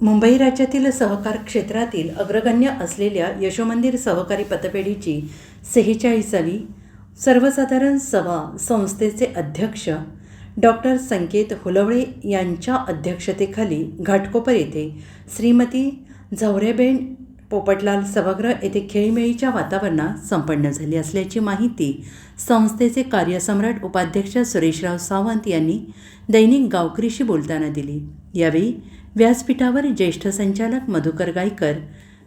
मुंबई राज्यातील सहकार क्षेत्रातील अग्रगण्य असलेल्या यशोमंदिर सहकारी पतपेढीची सेहेचाळीसावी सर्वसाधारण सभा संस्थेचे अध्यक्ष डॉक्टर संकेत हुलवळे यांच्या अध्यक्षतेखाली घाटकोपर येथे श्रीमती झवरेबेन पोपटलाल सभागृह येथे खेळीमेळीच्या वातावरणात संपन्न झाली असल्याची माहिती संस्थेचे कार्यसम्राट उपाध्यक्ष सुरेशराव सावंत यांनी दैनिक गावकरीशी बोलताना दिली. यावेळी व्यासपीठावर ज्येष्ठ संचालक मधुकर गायकर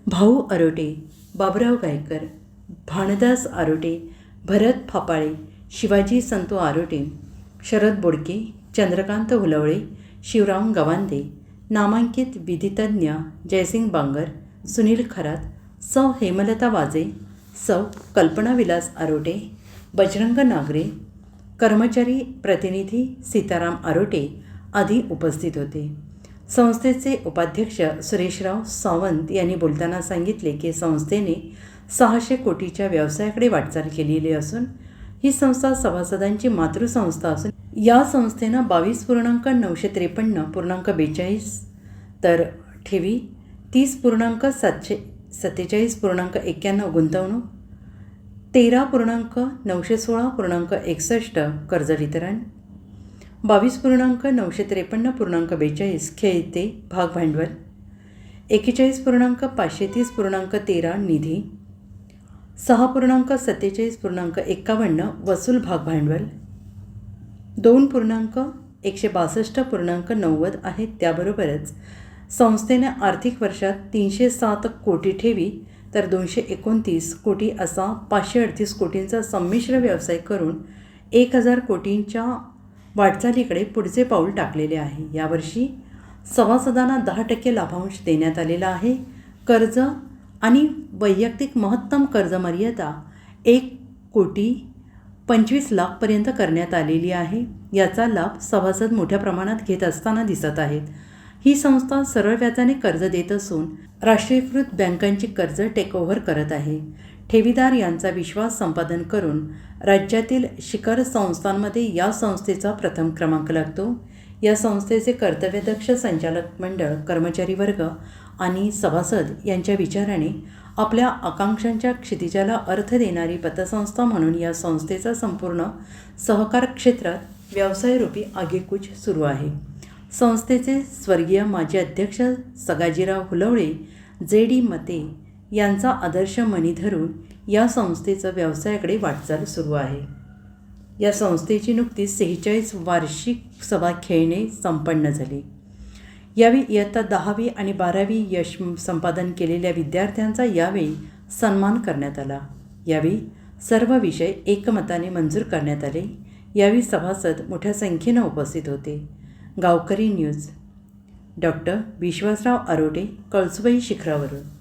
भाऊ अरोटे बाबुराव गायकर भानदास आरोटे भरत फापाळे शिवाजी संतो आरोटे शरद बोडके चंद्रकांत हुलवळे शिवराम गवांदे नामांकित विधितज्ञ जयसिंग बांगर सुनील खरात सौ हेमलता वाजे सौ कल्पना विलास आरोटे बजरंग नागरे कर्मचारी प्रतिनिधी सीताराम आरोटे आदी उपस्थित होते. संस्थेचे उपाध्यक्ष सुरेशराव सावंत यांनी बोलताना सांगितले की संस्थेने सहाशे कोटीच्या व्यवसायाकडे वाटचाल केलेली असून ही संस्था सभासदांची मातृसंस्था असून या संस्थेनं बावीस पूर्णांक नऊशे त्रेपन्न पूर्णांक बेचाळीस तर ठेवी तीस पूर्णांक सातशे सत्तेचाळीस पूर्णांक एक्क्याण्णव गुंतवणूक तेरा पूर्णांक नऊशे सोळा पूर्णांक एकसष्ट कर्ज वितरण बावीस पूर्णांक नऊशे त्रेपन्न पूर्णांक बेचाळीस खेळते भाग भांडवल एकेचाळीस पूर्णांक पाचशे तीस पूर्णांक तेरा निधी. सहा पूर्णांक सत्तेचाळीस पूर्णांक एक्कावन्न वसूल भाग भांडवल दोन पूर्णांक एकशे बासष्ट पूर्णांक नव्वद आहेत त्याबरोबरच संस्थेने आर्थिक वर्षात तीनशे सात कोटी ठेवी तर दोनशे एकोणतीस कोटी असा पाचशे अडतीस कोटींचा संमिश्र व्यवसाय करून एक हजार कोटींच्या वाटचालीकडे पुढचे पाऊल टाकलेले आहे. यावर्षी सभासदांना दहा टक्के लाभांश देण्यात आलेला आहे. कर्ज आणि वैयक्तिक महत्तम कर्ज मर्यादा एक कोटी पंचवीस लाखपर्यंत करण्यात आलेली आहे. याचा लाभ सभासद मोठ्या प्रमाणात घेत असताना दिसत आहेत. ही संस्था सरळ व्याजाने कर्ज देत असून राष्ट्रीयकृत बँकांची कर्ज टेकओव्हर करत आहे. ठेवीदार यांचा विश्वास संपादन करून राज्यातील शिखर संस्थांमध्ये या संस्थेचा प्रथम क्रमांक लागतो. या संस्थेचे कर्तव्यदक्ष संचालक मंडळ कर्मचारी वर्ग आणि सभासद यांच्या विचाराने आपल्या आकांक्षांच्या क्षितिजाला अर्थ देणारी पतसंस्था म्हणून या संस्थेचा संपूर्ण सहकार क्षेत्रात व्यवसायरूपी आगेकूच सुरू आहे. संस्थेचे स्वर्गीय माजी अध्यक्ष सगाजीराव हुलवळे जे डी मते यांचा आदर्श मनी धरून या संस्थेचं व्यवसायाकडे वाटचाल सुरू आहे. या संस्थेची नुकतीच सेहेचाळीस वार्षिक सभा खेळणे संपन्न झाली. यावेळी इयत्ता दहावी आणि बारावी यश संपादन केलेल्या विद्यार्थ्यांचा यावेळी सन्मान करण्यात आला. यावेळी सर्व विषय एकमताने मंजूर करण्यात आले. यावेळी सभासद मोठ्या संख्येनं उपस्थित होते. गावकरी न्यूज. डॉक्टर विश्वासराव आरोटे कळसुबाई शिखरावरून.